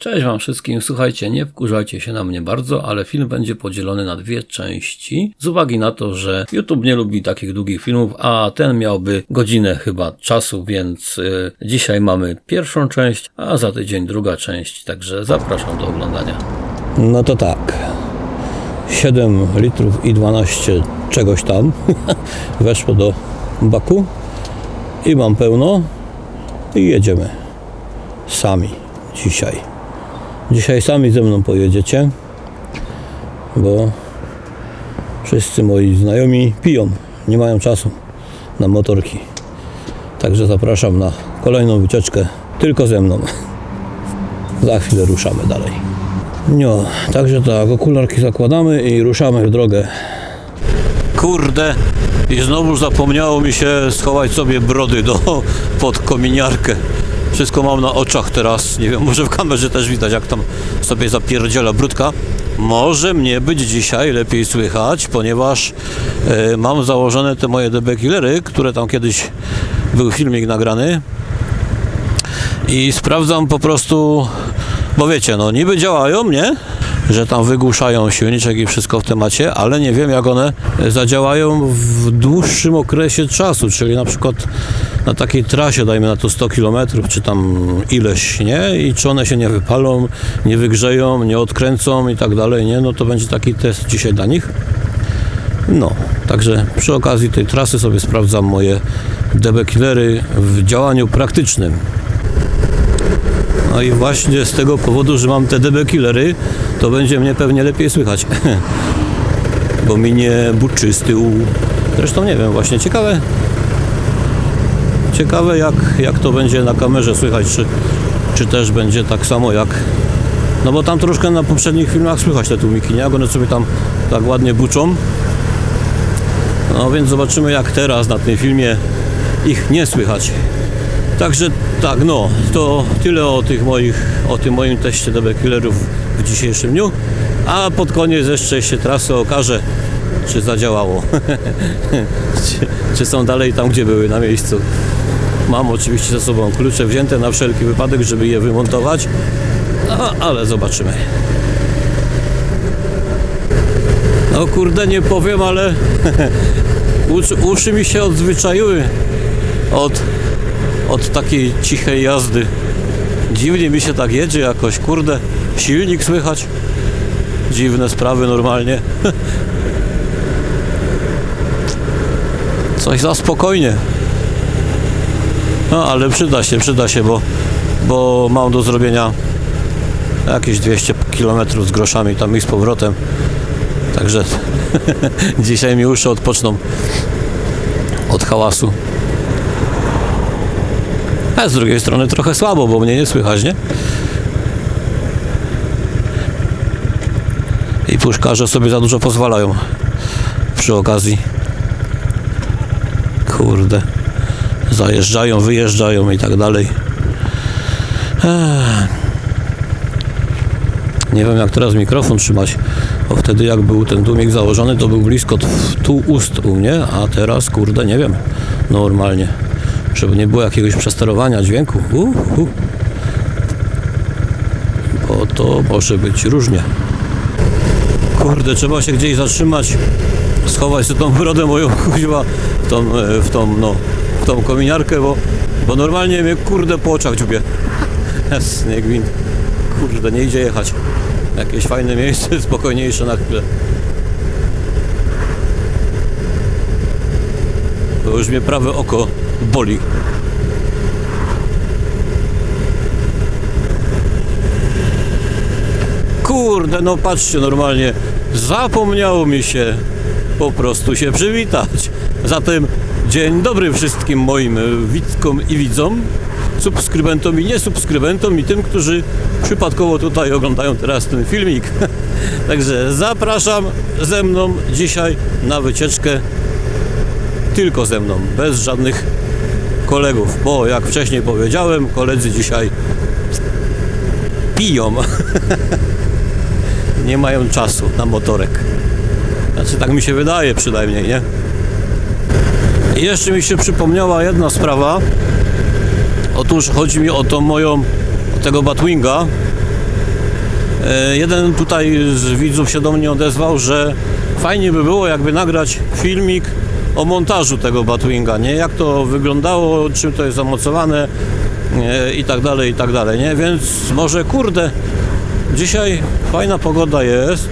Cześć Wam wszystkim. Słuchajcie, nie wkurzajcie się na mnie bardzo, ale film będzie podzielony na dwie części. Z uwagi na to, że YouTube nie lubi takich długich filmów, a ten miałby godzinę chyba czasu, więc y, dzisiaj mamy pierwszą część, a za tydzień druga część. Także zapraszam do oglądania. No to tak. 7 litrów i 12 czegoś tam weszło do baku i mam pełno i jedziemy sami dzisiaj. Dzisiaj sami ze mną pojedziecie, bo wszyscy moi znajomi piją, nie mają czasu na motorki. Także zapraszam na kolejną wycieczkę tylko ze mną. Za chwilę ruszamy dalej. No, także tak, okularki zakładamy i ruszamy w drogę. Kurde, i znowu zapomniało mi się schować sobie brody do, pod kominiarkę. Wszystko mam na oczach teraz. Nie wiem, może w kamerze też widać, jak tam sobie zapierdziela brudka. Może mnie być dzisiaj lepiej słychać, ponieważ e, mam założone te moje DB Killery, które tam kiedyś był filmik nagrany. I sprawdzam po prostu, bo wiecie, no niby działają, nie? Że tam wygłuszają silniczek i wszystko w temacie, ale nie wiem jak one zadziałają w dłuższym okresie czasu, czyli na przykład na takiej trasie, dajmy na to 100 km, czy tam ileś, nie? I czy one się nie wypalą, nie wygrzeją, nie odkręcą i tak dalej, nie? No to będzie taki test dzisiaj dla nich. No, także przy okazji tej trasy sobie sprawdzam moje DB Killery w działaniu praktycznym. No i właśnie z tego powodu, że mam te DB Killery, to będzie mnie pewnie lepiej słychać. Bo mi nie buczy z tyłu. Zresztą nie wiem, właśnie ciekawe. Ciekawe jak, jak to będzie na kamerze słychać, czy, czy też będzie tak samo jak. No bo tam troszkę na poprzednich filmach słychać te tłumiki, nie? One sobie tam tak ładnie buczą. No więc zobaczymy jak teraz na tym filmie ich nie słychać. Także tak, no, to tyle o tych moich, o tym moim teście DB Killerów w dzisiejszym dniu. A pod koniec jeszcze się trasy okaże, czy zadziałało. czy, czy są dalej tam, gdzie były, na miejscu. Mam oczywiście ze sobą klucze wzięte na wszelki wypadek, żeby je wymontować. No, ale zobaczymy. No kurde, nie powiem, ale uszy mi się odzwyczaiły od od takiej cichej jazdy. Dziwnie mi się tak jedzie jakoś, kurde, silnik słychać. Dziwne sprawy normalnie. Coś za spokojnie. No ale przyda się, przyda się, bo, bo mam do zrobienia jakieś 200 km z groszami tam i z powrotem. Także dzisiaj mi uszy odpoczną od hałasu. Z drugiej strony trochę słabo, bo mnie nie słychać, nie? I puszkarze sobie za dużo pozwalają przy okazji. Kurde. Zajeżdżają, wyjeżdżają i tak dalej. Nie wiem jak teraz mikrofon trzymać, bo wtedy jak był ten tłumik założony, to był blisko tu ust u mnie, a teraz kurde nie wiem, normalnie żeby nie było jakiegoś przesterowania dźwięku. Uh, uh. Bo to może być różnie. Kurde, trzeba się gdzieś zatrzymać, schować sobie tą brodę moją kuźwa w tą, e, w tą, no, w tą kominiarkę, bo, bo normalnie mnie kurde po oczach dziubie. Jasny. Kurde, nie idzie jechać. Jakieś fajne miejsce, spokojniejsze na chwilę. To już mnie prawe oko boli. Kurde, no patrzcie normalnie, zapomniało mi się po prostu się przywitać. Zatem dzień dobry wszystkim moim widzkom i widzom, subskrybentom i niesubskrybentom i tym, którzy przypadkowo tutaj oglądają teraz ten filmik. Także zapraszam ze mną dzisiaj na wycieczkę tylko ze mną, bez żadnych kolegów, bo jak wcześniej powiedziałem, koledzy dzisiaj piją. nie mają czasu na motorek. Znaczy tak mi się wydaje przynajmniej, nie? I jeszcze mi się przypomniała jedna sprawa. Otóż chodzi mi o tą moją, o tego Batwinga, E, Jeden tutaj z widzów się do mnie odezwał, że fajnie by było jakby nagrać filmik o montażu tego Batwinga, nie? Jak to wyglądało, czym to jest zamocowane e, i tak dalej, i tak dalej, nie? Więc może kurde, dzisiaj fajna pogoda jest.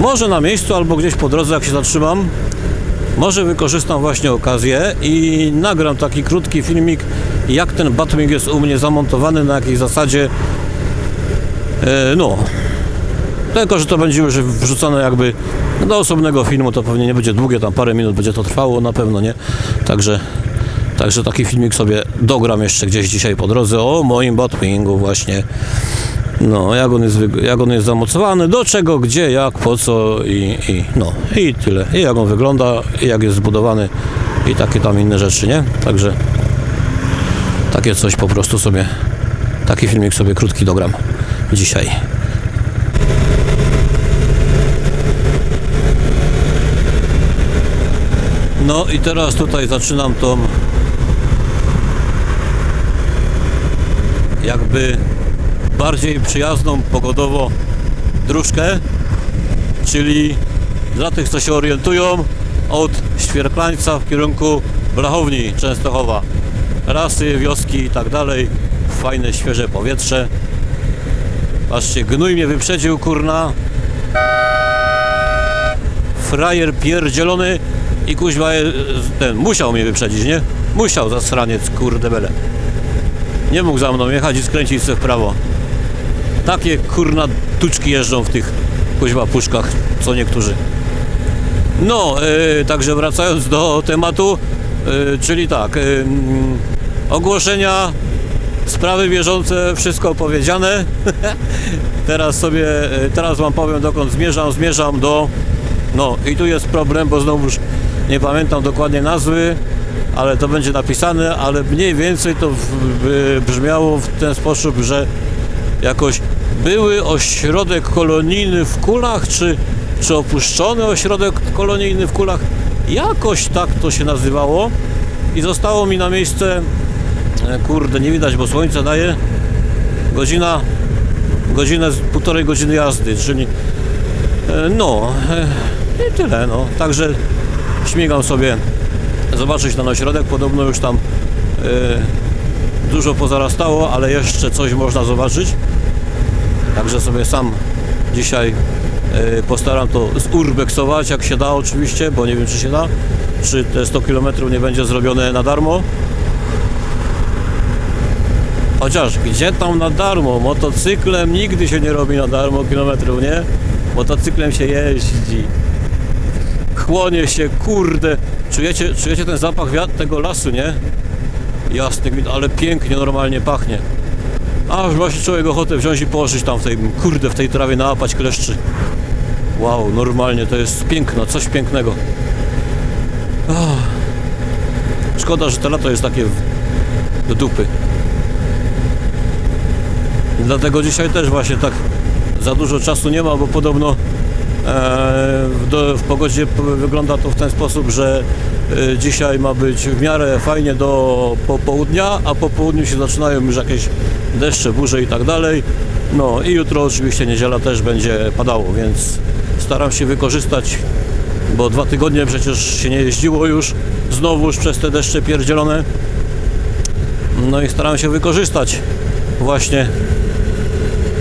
Może na miejscu albo gdzieś po drodze jak się zatrzymam, może wykorzystam właśnie okazję i nagram taki krótki filmik, jak ten Batwing jest u mnie zamontowany, na jakiej zasadzie. E, no, tylko, że to będzie już wrzucone jakby do osobnego filmu, to pewnie nie będzie długie, tam parę minut będzie to trwało na pewno, nie? Także, także taki filmik sobie dogram jeszcze gdzieś dzisiaj po drodze o moim Batwingu właśnie. No, jak on jest, jak on jest zamocowany, do czego, gdzie, jak, po co i, i no, i tyle. I jak on wygląda, i jak jest zbudowany i takie tam inne rzeczy, nie? Także takie coś po prostu sobie, taki filmik sobie krótki dogram dzisiaj. No i teraz tutaj zaczynam tą jakby bardziej przyjazną pogodowo dróżkę, czyli dla tych, co się orientują, od Świerklańca w kierunku Blachowni Częstochowa. Rasy, wioski i tak dalej. Fajne, świeże powietrze. Patrzcie, gnój mnie wyprzedził, kurna. Frajer pierdzielony i kuźwa e, ten musiał mnie wyprzedzić, nie? Musiał zasraniec, kurde bele. Nie mógł za mną jechać i skręcić sobie w prawo. Takie kurna tuczki jeżdżą w tych kuźwa puszkach, co niektórzy. No, e, także wracając do tematu, e, czyli tak, mm, ogłoszenia, sprawy bieżące, wszystko powiedziane. teraz sobie, teraz wam powiem dokąd zmierzam, zmierzam do, no i tu jest problem, bo znowuż nie pamiętam dokładnie nazwy, ale to będzie napisane, ale mniej więcej to brzmiało w ten sposób, że jakoś były ośrodek kolonijny w Kulach, czy, czy opuszczony ośrodek kolonijny w Kulach. Jakoś tak to się nazywało i zostało mi na miejsce, e, kurde, nie widać, bo słońce daje, godzina, godzinę, półtorej godziny jazdy, czyli e, no e, i tyle, no. Także śmigam sobie zobaczyć ten ośrodek, podobno już tam e, dużo pozarastało, ale jeszcze coś można zobaczyć. Także sobie sam dzisiaj e, postaram to zurbeksować, jak się da oczywiście, bo nie wiem czy się da, czy te 100 km nie będzie zrobione na darmo. Chociaż gdzie tam na darmo? Motocyklem nigdy się nie robi na darmo kilometrów, nie? Motocyklem się jeździ. Chłonie się, kurde. Czujecie, czujecie ten zapach tego lasu, nie? Jasny, ale pięknie normalnie pachnie. Aż właśnie człowiek ochotę wziąć i położyć tam w tej, kurde, w tej trawie nałapać kleszczy. Wow, normalnie to jest piękno, coś pięknego. Ach. Szkoda, że to lato jest takie do dupy. Dlatego dzisiaj też właśnie tak za dużo czasu nie ma, bo podobno w, do, w pogodzie wygląda to w ten sposób, że e, dzisiaj ma być w miarę fajnie do popołudnia, a po południu się zaczynają już jakieś deszcze, burze i tak dalej. No i jutro oczywiście niedziela też będzie padało, więc staram się wykorzystać, bo dwa tygodnie przecież się nie jeździło już znowuż przez te deszcze pierdzielone. No i staram się wykorzystać właśnie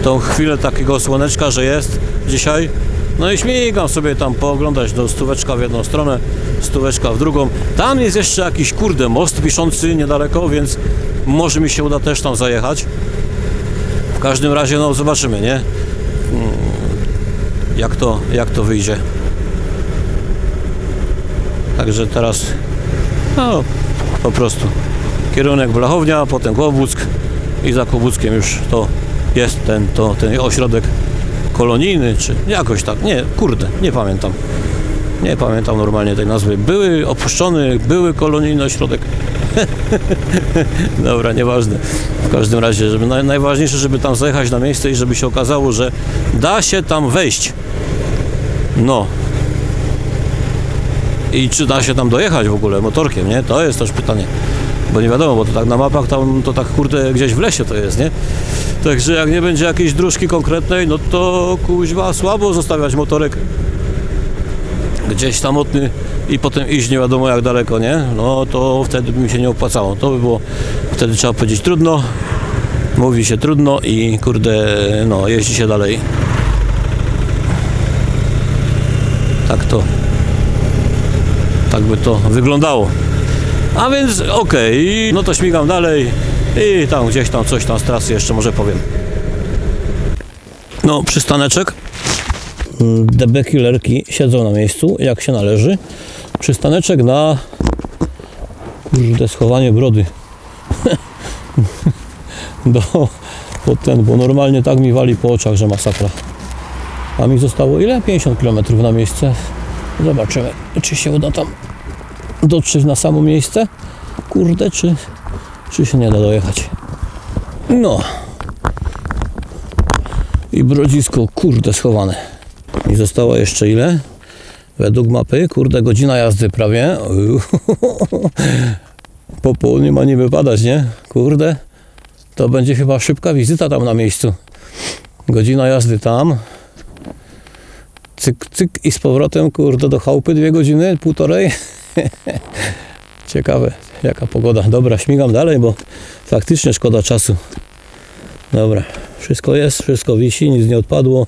tą chwilę takiego słoneczka, że jest dzisiaj. No i śmigam sobie tam pooglądać do stóweczka w jedną stronę, stóweczka w drugą. Tam jest jeszcze jakiś kurde most wiszący niedaleko, więc może mi się uda też tam zajechać. W każdym razie no zobaczymy, nie? Mm, Jak to, jak to wyjdzie. Także teraz no po prostu kierunek Blachownia, potem Kłobuck i za Kłobuckiem już to jest ten, to, ten ośrodek kolonijny, czy jakoś tak, nie, kurde, nie pamiętam. Nie pamiętam normalnie tej nazwy. Były opuszczony, były kolonijny ośrodek. Dobra, nieważne. W każdym razie, żeby naj, najważniejsze, żeby tam zajechać na miejsce i żeby się okazało, że da się tam wejść. No. I czy da się tam dojechać w ogóle motorkiem, nie? To jest też pytanie. Bo nie wiadomo, bo to tak na mapach tam to tak kurde gdzieś w lesie to jest, nie? Także jak nie będzie jakiejś dróżki konkretnej, no to kuźwa słabo zostawiać motorek gdzieś samotny i potem iść nie wiadomo jak daleko, nie? No to wtedy by mi się nie opłacało. To by było, wtedy trzeba powiedzieć trudno, mówi się trudno i kurde, no jeździ się dalej. Tak to, tak by to wyglądało. A więc okej, no to śmigam dalej i tam gdzieś tam coś tam z trasy jeszcze może powiem. No, przystaneczek. DB killerki siedzą na miejscu, jak się należy. Przystaneczek na kurde, schowanie brody. Do, pod ten, bo normalnie tak mi wali po oczach, że masakra. A mi zostało ile? 50 km na miejsce. Zobaczymy, czy się uda tam dotrzeć na samo miejsce. Kurde, czy, czy się nie da dojechać. No. I brodzisko, kurde, schowane. I zostało jeszcze ile? Według mapy, kurde, godzina jazdy prawie. Po południu ma nie wypadać, nie? Kurde, to będzie chyba szybka wizyta tam na miejscu. Godzina jazdy tam. Cyk, cyk i z powrotem, kurde, do chałupy dwie godziny, półtorej. Ciekawe, jaka pogoda. Dobra, śmigam dalej, bo faktycznie szkoda czasu. Dobra, wszystko jest, wszystko wisi, nic nie odpadło.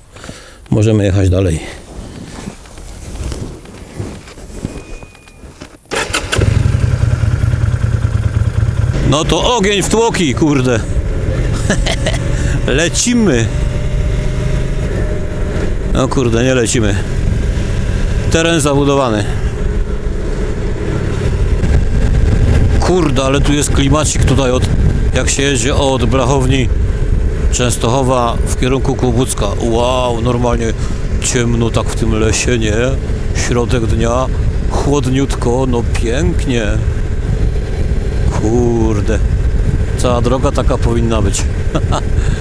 Możemy jechać dalej. No to ogień w tłoki, kurde. lecimy. No kurde, nie lecimy. Teren zabudowany. Kurde, ale tu jest klimacik tutaj od, jak się jedzie od Blachowni Częstochowa w kierunku Kłobucka. Wow, normalnie ciemno tak w tym lesie, nie? Środek dnia, chłodniutko, no pięknie. Kurde, cała droga taka powinna być.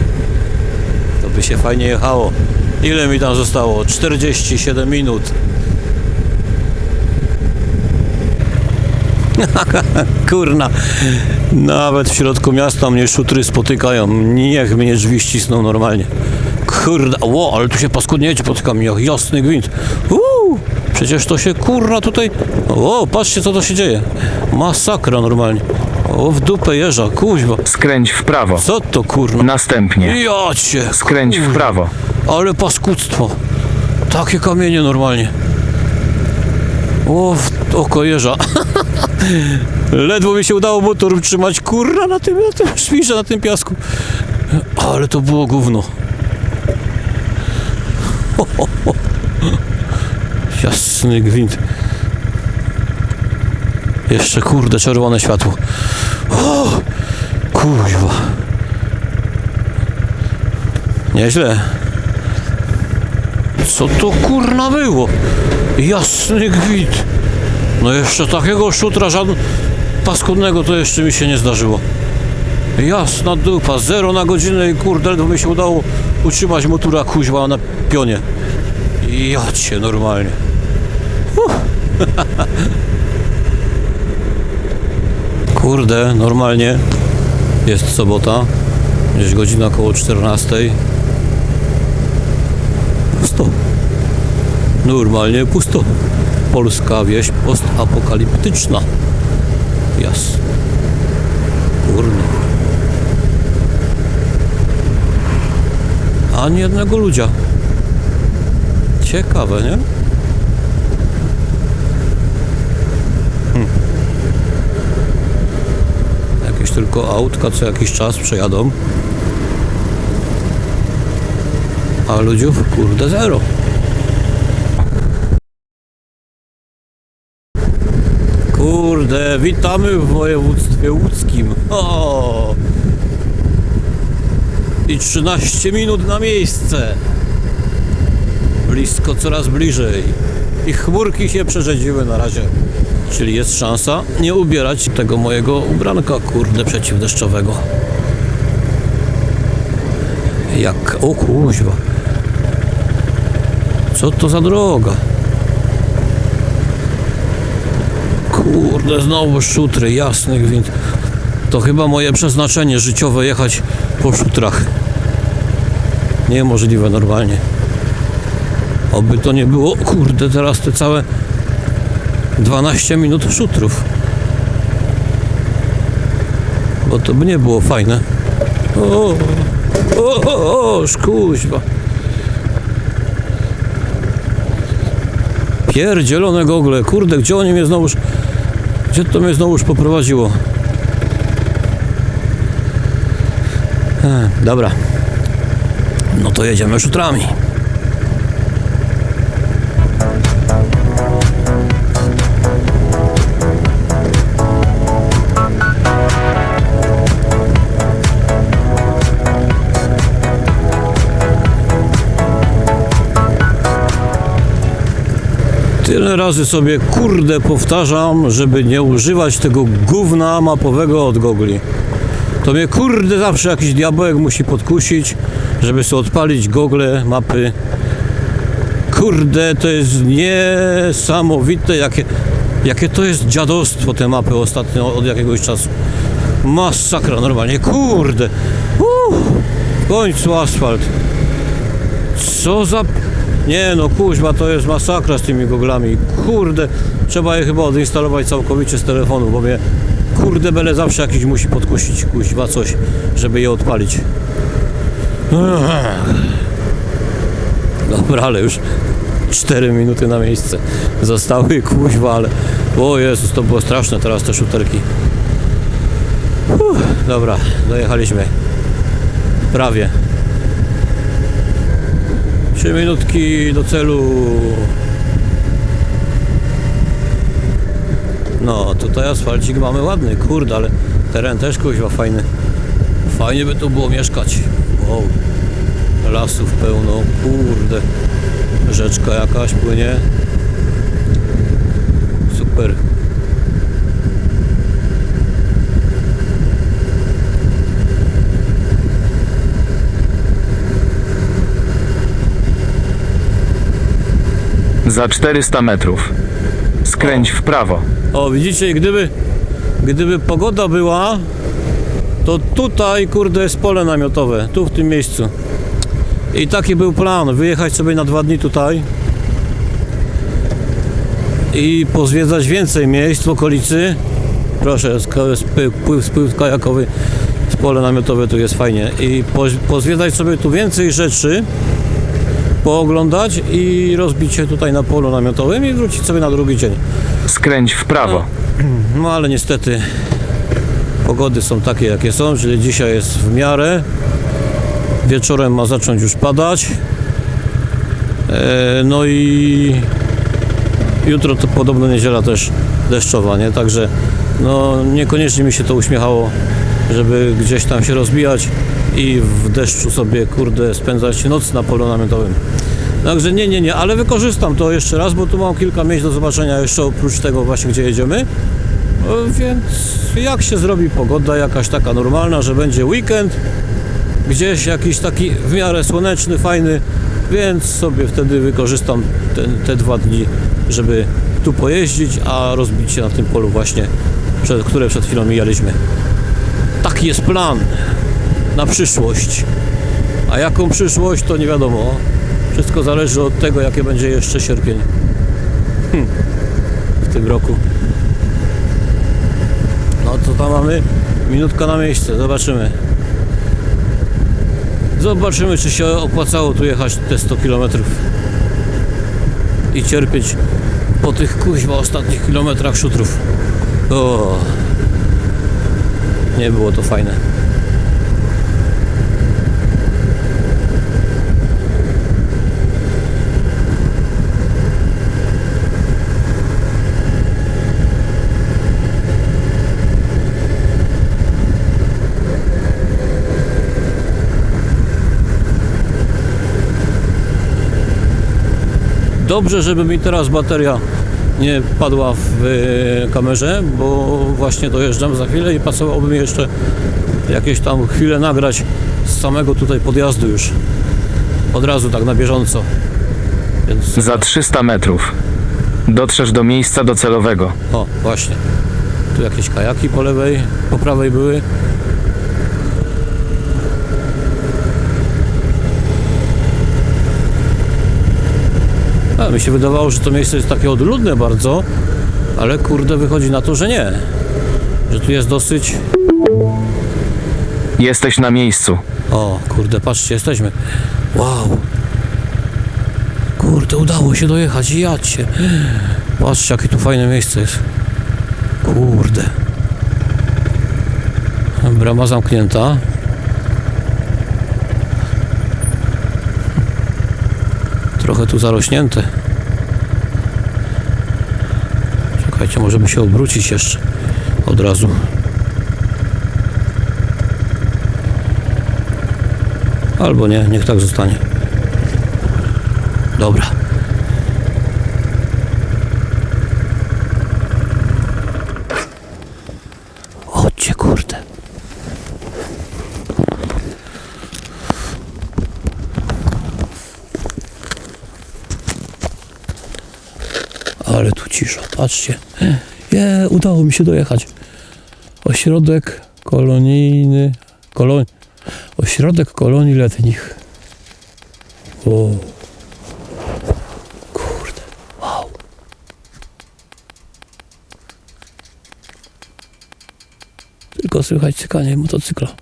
to by się fajnie jechało. Ile mi tam zostało? 47 minut. Kurna, nawet w środku miasta mnie szutry spotykają. Niech mnie drzwi ścisną normalnie. Kurde, ło, ale tu się paskudnie jedzie, spotykam jak jasny gwint. Uuu, przecież to się kurna tutaj... O, patrzcie co to się dzieje. Masakra normalnie. O, w dupę jeża, kuźwa. Skręć w prawo. Co to kurna? Następnie Ja cię, skręć w prawo. ale paskudztwo. Takie kamienie normalnie. O, w oko jeża. Ledwo mi się udało motor utrzymać, kurna, na tym, na tym szwirze, na tym piasku. Ale to było gówno. Jasny gwint. Jeszcze kurde, czerwone światło. O, kuźwa. Nieźle. Co to kurna było? Jasny gwint. No jeszcze takiego szutra żadnego paskudnego to jeszcze mi się nie zdarzyło. Jasna dupa, zero na godzinę i kurde, ledwo mi się udało utrzymać motura kuźwa na pionie. Ja cię normalnie. Kurde, normalnie jest sobota, gdzieś godzina około 14. Pusto. Normalnie pusto. Polska wieś postapokaliptyczna. Jasne. Kurde. Ani jednego ludzia. Ciekawe, nie? Hm. Jakieś tylko autka co jakiś czas przejadą. A ludziów, kurde, zero. Kurde, witamy w województwie łódzkim. O! I 13 minut na miejsce. Blisko, coraz bliżej. I chmurki się przerzedziły na razie. Czyli jest szansa nie ubierać tego mojego ubranka, kurde, przeciwdeszczowego. Jak, o kuźwa. Co to za droga? Kurde, znowu szutry, jasny gwint. To chyba moje przeznaczenie życiowe jechać po szutrach. Niemożliwe normalnie. Oby to nie było, kurde, teraz te całe 12 minut szutrów. Bo to by nie było fajne. O, o, o, o, szkuźba. Pierdzielone gogle, kurde, gdzie oni mnie znowuż, gdzie to mnie znowuż poprowadziło? E, dobra. No to jedziemy szutrami. Tyle razy sobie kurde powtarzam, żeby nie używać tego gówna mapowego od gogli. To mnie kurde zawsze jakiś diabełek musi podkusić, żeby sobie odpalić gogle, mapy. Kurde, to jest niesamowite, jakie, jakie to jest dziadostwo te mapy ostatnio od jakiegoś czasu. Masakra normalnie, kurde. Uff, w końcu asfalt. Co za... Nie no, kuźma, to jest masakra z tymi goglami. Kurde, trzeba je chyba odinstalować całkowicie z telefonu, bo mnie kurde bele zawsze jakiś musi podkusić, kuźwa coś, żeby je odpalić. Dobra, ale już 4 minuty na miejsce zostały, kuźwa, ale... O Jezus, to było straszne teraz te szuterki. Uff, dobra, dojechaliśmy. Prawie. Trzy minutki do celu. No, tutaj asfalcik mamy ładny, kurde, ale teren też kuźwa fajny. Fajnie by tu było mieszkać. Wow. Lasów pełno, kurde. Rzeczka jakaś płynie. Super. Za 400 metrów. Skręć w prawo. O, widzicie, gdyby, gdyby pogoda była, to tutaj, kurde, jest pole namiotowe, tu w tym miejscu. I taki był plan, wyjechać sobie na dwa dni tutaj i pozwiedzać więcej miejsc w okolicy. Proszę, spływ, pływ, spływ kajakowy, pole namiotowe tu jest fajnie. I po, pozwiedzać sobie tu więcej rzeczy, pooglądać i rozbić się tutaj na polu namiotowym i wrócić sobie na drugi dzień. Skręć w prawo. No ale niestety pogody są takie jakie są, czyli dzisiaj jest w miarę. Wieczorem ma zacząć już padać. E, no i jutro to podobno niedziela też deszczowa, nie? Także no niekoniecznie mi się to uśmiechało, żeby gdzieś tam się rozbijać i w deszczu sobie kurde spędzać noc na polu namiotowym. Także nie, nie, nie, ale wykorzystam to jeszcze raz, bo tu mam kilka miejsc do zobaczenia jeszcze oprócz tego właśnie gdzie jedziemy. E, Więc jak się zrobi pogoda jakaś taka normalna, że będzie weekend, gdzieś jakiś taki w miarę słoneczny, fajny, więc sobie wtedy wykorzystam te dwa dni, żeby tu pojeździć, a rozbić się na tym polu właśnie, które przed chwilą mijaliśmy. Taki jest plan na przyszłość. A jaką przyszłość, to nie wiadomo. Wszystko zależy od tego, jakie będzie jeszcze sierpień Hmm. w tym roku. No to tam mamy minutka na miejsce, zobaczymy. Zobaczymy, czy się opłacało tu jechać te 100 km i cierpieć po tych kuźwa ostatnich kilometrach szutrów. O, nie było to fajne. Dobrze, żeby mi teraz bateria nie padła w e, kamerze, bo właśnie dojeżdżam za chwilę i pasowałoby mi jeszcze jakieś tam chwilę nagrać z samego tutaj podjazdu już. Od razu tak na bieżąco. Więc Za 300 metrów. Dotrzesz do miejsca docelowego. o, właśnie. Tu jakieś kajaki po lewej, po prawej były. Mi się wydawało, że to miejsce jest takie odludne bardzo, ale kurde wychodzi na to, że nie. Że tu jest dosyć... Jesteś na miejscu. O, kurde, patrzcie, jesteśmy. Wow. Kurde, udało się dojechać, jadźcie. Patrzcie, jakie tu fajne miejsce jest. Kurde. Brama zamknięta. Trochę tu zarośnięte. Czekajcie, możemy się obrócić jeszcze od razu. Albo nie, niech tak zostanie. Dobra. Chodźcie, kurde. Ale tu cisza, patrzcie. Je, udało mi się dojechać. Ośrodek kolonijny. Kolon... Ośrodek kolonii letnich. O. Kurde. Wow. Tylko słychać cykanie motocykla.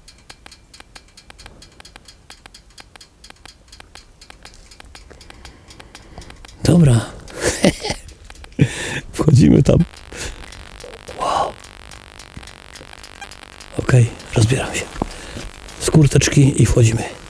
I wchodzimy.